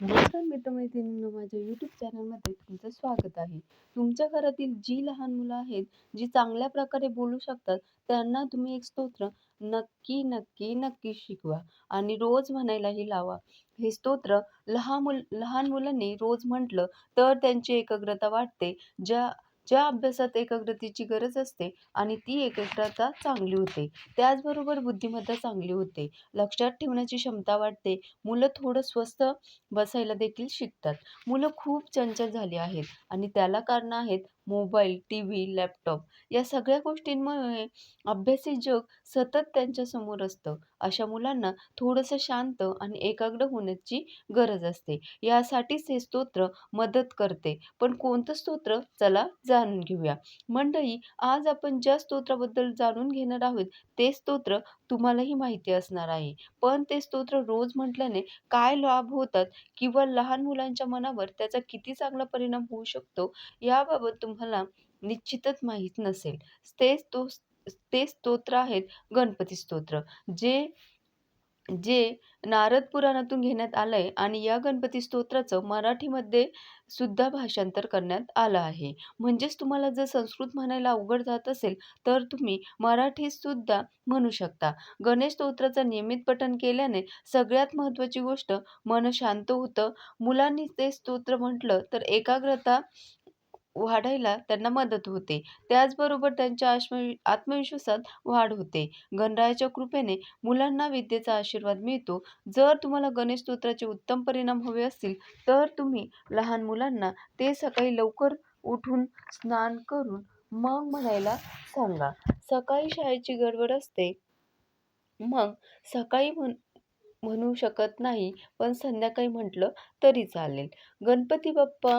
नमस्कार मित्रमैत्रिणींनो माझ्या यूट्यूब चॅनलमध्ये तुमचं स्वागत आहे. तुमच्या घरातील जी लहान मुलं आहेत जी चांगल्या प्रकारे बोलू शकतात त्यांना तुम्ही एक स्तोत्र नक्की नक्की नक्की शिकवा आणि रोज म्हणायलाही लावा. हे स्तोत्र लहान मुल लहान मुलांनी रोज म्हटलं तर त्यांची एकाग्रता वाढते. ज्या ज्या अभ्यासात एकाग्रतेची गरज असते आणि ती एकाग्रता चांगली होते. त्याचबरोबर बुद्धिमत्ता चांगली होते. लक्षात ठेवण्याची क्षमता वाढते. मुलं थोडं स्वस्थ बसायला देखील शिकतात. मुलं खूप चंचल झाली आहेत आणि त्याला कारणं आहेत मोबाईल टी व्ही लॅपटॉप या सगळ्या गोष्टींमुळे अभ्यासी जग सतत त्यांच्यासमोर असतं. अशा मुलांना थोडंसं शांत आणि एकाग्र होण्याची गरज असते. यासाठीच हे स्तोत्र मदत करते. पण कोणतं स्तोत्र? चला जाणून घेऊया. मंडळी आज आपण ज्या स्तोत्राबद्दल जाणून घेणार आहोत ते स्तोत्र तुम्हालाही माहिती असणार आहे. पण ते स्तोत्र रोज म्हटल्याने काय लाभ होतात किंवा लहान मुलांच्या मनावर त्याचा किती चांगला परिणाम होऊ शकतो याबाबत तुम तुम्हाला निश्चितच माहीत नसेल. ते स्तो ते स्तोत्र आहेत गणपती स्तोत्र. जे जे नारद पुराणातून घेण्यात आलंय आणि या गणपती स्तोत्राचं मराठीमध्ये सुद्धा भाषांतर करण्यात आलं आहे. म्हणजेच तुम्हाला जर संस्कृत म्हणायला अवघड जात असेल तर तुम्ही मराठीत सुद्धा म्हणू शकता. गणेश स्तोत्राचं नियमित पठण केल्याने सगळ्यात महत्त्वाची गोष्ट मन शांत होतं. मुलांनी ते स्तोत्र म्हटलं तर एकाग्रता वाढायला त्यांना मदत होते. त्याचबरोबर त्यांच्या आश्म आत्मविश्वासात वाढ होते. गणरायाच्या कृपेने मुलांना विद्येचा आशीर्वाद मिळतो. जर तुम्हाला गणेश स्तोत्राचे उत्तम परिणाम हवे असतील तर तुम्ही लहान मुलांना ते सकाळी लवकर उठून स्नान करून मग म्हणायला सांगा. सकाळी शाळेची गडबड असते. मग सकाळी म्हण म्हणू शकत नाही पण संध्याकाळी म्हटलं तरी चालेल. गणपती बाप्पा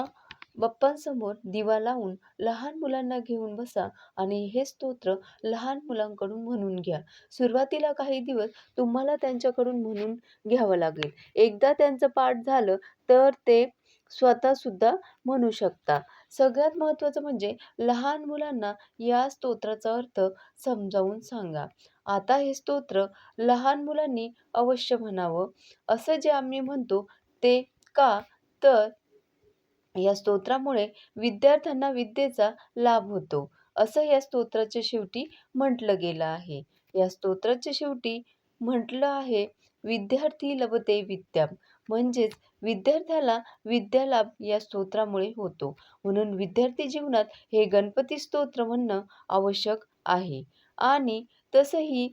बाप्पांसमोर दिवा लावून लहान मुलांना घेऊन बसा आणि हे स्तोत्र लहान मुलांकडून म्हणून घ्या. सुरुवातीला काही दिवस तुम्हाला त्यांच्याकडून म्हणून घ्यावं लागेल. एकदा त्यांचं पाठ झालं तर ते स्वतःसुद्धा म्हणू शकता. सगळ्यात महत्त्वाचं म्हणजे लहान मुलांना या स्तोत्राचा अर्थ समजावून सांगा. आता हे स्तोत्र लहान मुलांनी अवश्य म्हणावं. असं जे आम्ही म्हणतो ते का? तर या स्तोत्रामुळे विद्यार्थ्यांना विद्येचा लाभ होतो. असं या स्तोत्राच्या शेवटी म्हटलं गेलं आहे. या स्तोत्राच्या शेवटी म्हटलं आहे विद्यार्थी लभते विद्या. म्हणजेच विद्यार्थ्याला विद्यालाभ या स्तोत्रामुळे होतो. म्हणून विद्यार्थी जीवनात हे गणपती स्तोत्र म्हणणं आवश्यक आहे. आणि तसंही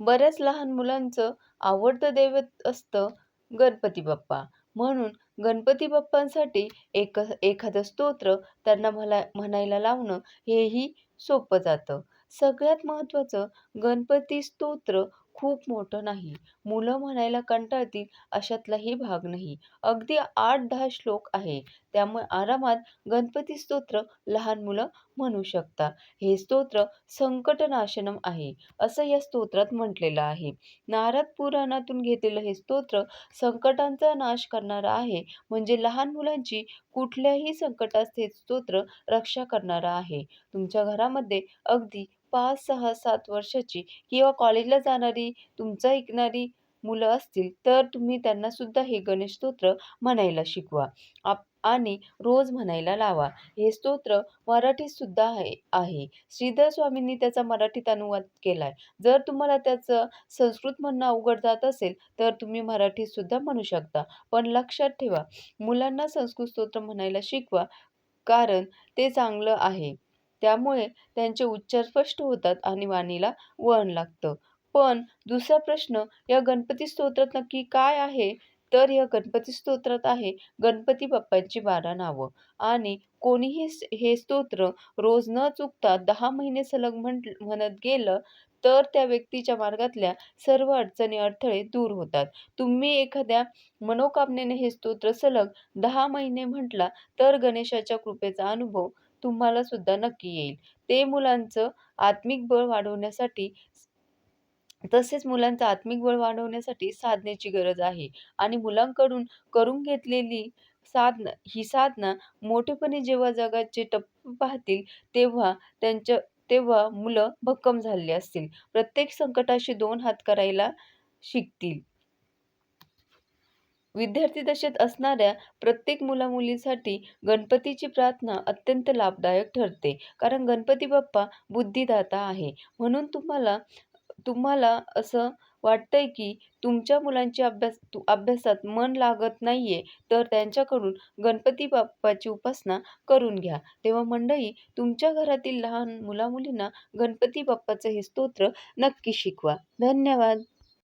बऱ्याच लहान मुलांचं आवडतं दैवत असतं गणपती बाप्पा. म्हणून गणपती बाप्पांसाठी एक एखादं स्तोत्र त्यांना मला म्हणायला लावणं हेही सोपं जातं. सगळ्यात महत्त्वाचं गणपती स्तोत्र खूप मोठं नाही. मुलं म्हणायला कंटाळतील अशातलाही भाग नाही. अगदी आठ दहा श्लोक आहे. त्यामुळे आरामात गणपती स्तोत्र लहान मुलं म्हणू शकता. हे स्तोत्र संकटनाशनम आहे असं या स्तोत्रात म्हटलेलं आहे. नारद पुराणातून घेतलेलं हे स्तोत्र संकटांचा नाश करणारं आहे. म्हणजे लहान मुलांची कुठल्याही संकटात हे स्तोत्र रक्षा करणारं आहे. तुमच्या घरामध्ये अगदी पाच सहा सात वर्षाची किंवा कॉलेजला जाणारी तुमचं ऐकणारी मुलं असतील तर तुम्ही त्यांना सुद्धा हे गणेश स्तोत्र म्हणायला शिकवा. आप आणि रोज म्हणायला लावा. हे स्तोत्र मराठीत सुद्धा आहे आहे. श्रीधर स्वामींनी त्याचा मराठीत अनुवाद केलाय. जर तुम्हाला त्याचं संस्कृत म्हणणं अवघड जात असेल तर तुम्ही मराठीत सुद्धा म्हणू शकता. पण लक्षात ठेवा मुलांना संस्कृत स्तोत्र म्हणायला शिकवा कारण ते चांगलं आहे. त्यामुळे त्यांचे उच्चार स्पष्ट होतात आणि वाणीला वळण लागतं. पण दुसरा प्रश्न या गणपती स्तोत्रात नक्की काय आहे? तर या गणपती स्तोत्रात आहे गणपती बाप्पांची बारा नावं. आणि कोणीही हे स्तोत्र रोज न चुकता दहा महिने सलग म्हण म्हणत गेलं तर त्या व्यक्तीच्या मार्गातल्या सर्व अडचणी अडथळे दूर होतात. तुम्ही एखाद्या मनोकामनेने हे स्तोत्र सलग दहा महिने म्हटला तर गणेशाच्या कृपेचा अनुभव तुम्हाला सुद्धा नक्की येईल. ते मुलांचं आत्मिक बळ वाढवण्यासाठी तसेच मुलांचं आत्मिक बळ वाढवण्यासाठी साधनेची गरज आहे. आणि मुलांकडून करून घेतलेली साधना ही साधना मोठेपणी जेव्हा जगाचे टप्पे पाहतील तेव्हा त्यांच्या तेव्हा मुलं भक्कम झालेली असतील. प्रत्येक संकटाशी दोन हात करायला शिकतील. विद्यार्थी दशेत असणाऱ्या प्रत्येक मुलामुलीसाठी गणपतीची प्रार्थना अत्यंत लाभदायक ठरते. कारण गणपती बाप्पा बुद्धिदाता आहे. म्हणून तुम्हाला तुम्हाला असं वाटतंय की तुमच्या मुलांची अभ्यास तु अभ्यासात मन लागत नाही आहे तर त्यांच्याकडून गणपती बाप्पाची उपासना करून घ्या. तेव्हा मंडळी तुमच्या घरातील लहान मुलामुलींना गणपती बाप्पाचं हे स्तोत्र नक्की शिकवा. धन्यवाद.